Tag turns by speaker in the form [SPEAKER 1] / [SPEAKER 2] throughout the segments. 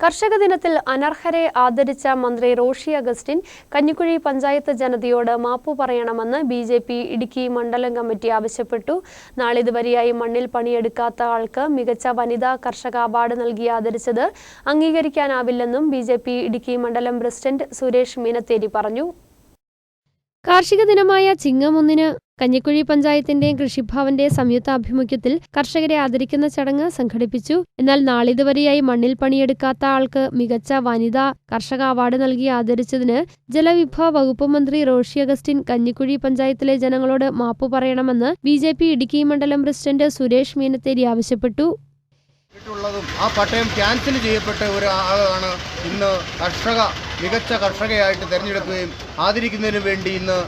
[SPEAKER 1] കർഷക ദിനത്തിൽ അനർഹരെ ആദരിച്ച മന്ത്രി റോഷി അഗസ്റ്റിൻ കഞ്ഞിക്കുഴി പഞ്ചായത്ത് ജനതയോട് മാപ്പു പറയണമെന്ന് ബി ജെ പി ഇടുക്കി മണ്ഡലം കമ്മിറ്റി ആവശ്യപ്പെട്ടു. നാളിതുവരെയായി മണ്ണിൽ പണിയെടുക്കാത്ത ആൾക്ക് മികച്ച വനിതാ കർഷക അവാർഡ് നൽകി ആദരിച്ചത് അംഗീകരിക്കാനാവില്ലെന്നും ബി ജെ പി ഇടുക്കി മണ്ഡലം പ്രസിഡന്റ് സുരേഷ് മീനത്തേരി പറഞ്ഞു. കാർഷിക ദിനമായ ചിങ്ങം ഒന്നിന് കഞ്ഞിക്കുഴി പഞ്ചായത്തിന്റെയും കൃഷിഭവന്റെ സംയുക്ത ആഭിമുഖ്യത്തിൽ കർഷകരെ ആദരിക്കുന്ന ചടങ്ങ് സംഘടിപ്പിച്ചു. എന്നാൽ നാളിതുവരെയായി മണ്ണിൽ പണിയെടുക്കാത്ത ആൾക്ക് മികച്ച വനിതാ കർഷക അവാർഡ് നൽകി ആദരിച്ചതിന് ജലവിഭവ വകുപ്പ് മന്ത്രി റോഷി അഗസ്റ്റിൻ കഞ്ഞിക്കുഴി പഞ്ചായത്തിലെ ജനങ്ങളോട് മാപ്പ് പറയണമെന്ന് ബി ജെ പി ഇടുക്കി മണ്ഡലം പ്രസിഡന്റ് സുരേഷ് മീനത്തേരി ആവശ്യപ്പെട്ടു.
[SPEAKER 2] ആ പട്ടയം ക്യാൻസൽ ചെയ്യപ്പെട്ട ഒരു ആളാണ് ഇന്ന് കർഷക മികച്ച കർഷകയായിട്ട് തിരഞ്ഞെടുക്കുകയും ആദരിക്കുന്നതിനു വേണ്ടി ഇന്ന്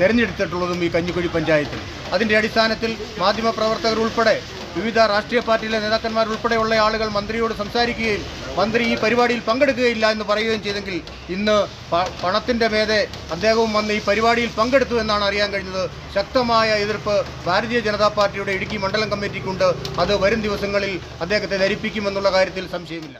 [SPEAKER 2] തിരഞ്ഞെടുത്തിട്ടുള്ളതും ഈ കഞ്ഞിക്കുഴി പഞ്ചായത്തിൽ. അതിന്റെ അടിസ്ഥാനത്തിൽ മാധ്യമപ്രവർത്തകർ ഉൾപ്പെടെ വിവിധ രാഷ്ട്രീയ പാർട്ടിയിലെ നേതാക്കന്മാർ ഉൾപ്പെടെയുള്ള ആളുകൾ മന്ത്രിയോട് സംസാരിക്കുകയും മന്ത്രി ഈ പരിപാടിയിൽ പങ്കെടുക്കുകയില്ല എന്ന് പറയുകയും ചെയ്തെങ്കിൽ ഇന്ന് പണത്തിന്റെ മേതെ അദ്ദേഹവും വന്ന് ഈ പരിപാടിയിൽ പങ്കെടുത്തു എന്നാണ് അറിയാൻ കഴിഞ്ഞത്. ശക്തമായ എതിർപ്പ് ഭാരതീയ ജനതാ പാർട്ടിയുടെ ഇടുക്കി മണ്ഡലം കമ്മിറ്റിക്കുണ്ട്. അത് വരും ദിവസങ്ങളിൽ അദ്ദേഹത്തെ ധരിപ്പിക്കുമെന്നുള്ള കാര്യത്തിൽ സംശയമില്ല.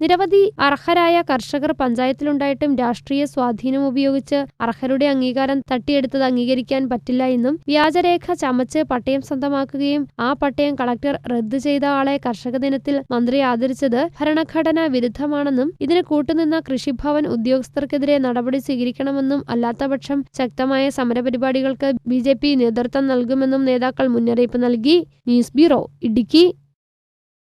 [SPEAKER 1] നിരവധി അർഹരായ കർഷകർ പഞ്ചായത്തിലുണ്ടായിട്ടും രാഷ്ട്രീയ സ്വാധീനം ഉപയോഗിച്ച് അർഹരുടെ അംഗീകാരം തട്ടിയെടുത്തത് അംഗീകരിക്കാൻ പറ്റില്ല എന്നും വ്യാജരേഖ ചമച്ച് പട്ടയം സ്വന്തമാക്കുകയും ആ പട്ടയം കളക്ടർ റദ്ദു ചെയ്ത ആളെ കർഷക ദിനത്തിൽ മന്ത്രി ആദരിച്ചത് ഭരണഘടനാ വിരുദ്ധമാണെന്നും ഇതിന് കൂട്ടുനിന്ന കൃഷിഭവൻ ഉദ്യോഗസ്ഥർക്കെതിരെ നടപടി സ്വീകരിക്കണമെന്നും അല്ലാത്തപക്ഷം ശക്തമായ സമരപരിപാടികൾക്ക് ബി നേതൃത്വം നൽകുമെന്നും നേതാക്കൾ മുന്നറിയിപ്പ് നൽകി. News bureau Idukki.